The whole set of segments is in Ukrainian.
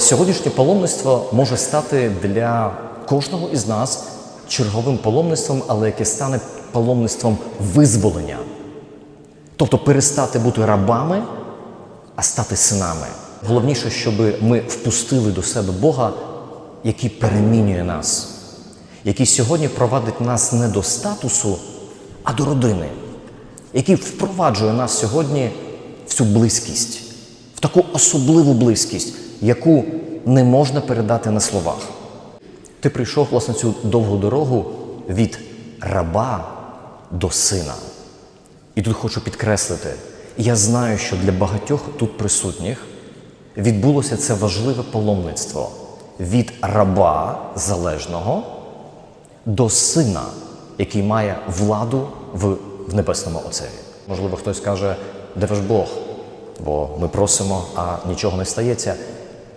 сьогоднішнє паломництво може стати для кожного із нас черговим паломництвом, але яке стане паломництвом визволення. Тобто перестати бути рабами, а стати синами. Головніше, щоб ми впустили до себе Бога, який перемінює нас, який сьогодні провадить нас не до статусу, а до родини, який впроваджує нас сьогодні в цю близькість, в таку особливу близькість, яку не можна передати на словах. Ти прийшов власне цю довгу дорогу від раба до сина. І тут хочу підкреслити: я знаю, що для багатьох тут присутніх відбулося це важливе паломництво від раба залежного до сина, який має владу в, в небесному Отцеві. Можливо, хтось каже, де ваш Бог? Бо ми просимо, а нічого не стається.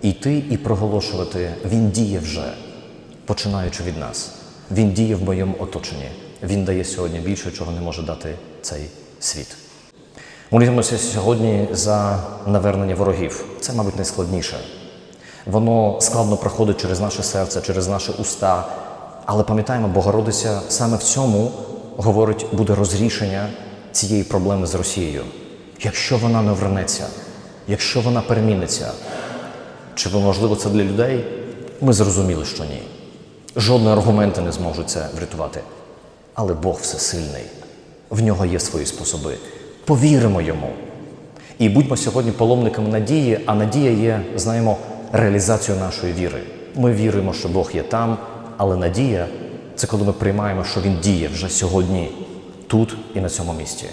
Іти і проголошувати Він діє вже, починаючи від нас. Він діє в моєму оточенні. Він дає сьогодні більше, чого не може дати цей світ. Молімося сьогодні за навернення ворогів. Це, мабуть, найскладніше. Воно складно проходить через наше серце, через наші уста. Але пам'ятаємо, Богородиця саме в цьому говорить, буде розрішення цієї проблеми з Росією. Якщо вона не вернеться, якщо вона переміниться, чи можливо це для людей? Ми зрозуміли, що ні. Жодні аргументи не зможуть це врятувати. Але Бог всесильний, в нього є свої способи. Повіримо йому. І будьмо сьогодні паломниками надії, а надія є, знаємо, реалізацією нашої віри. Ми віримо, що Бог є там, але надія це коли ми приймаємо, що Він діє вже сьогодні, тут і на цьому місці.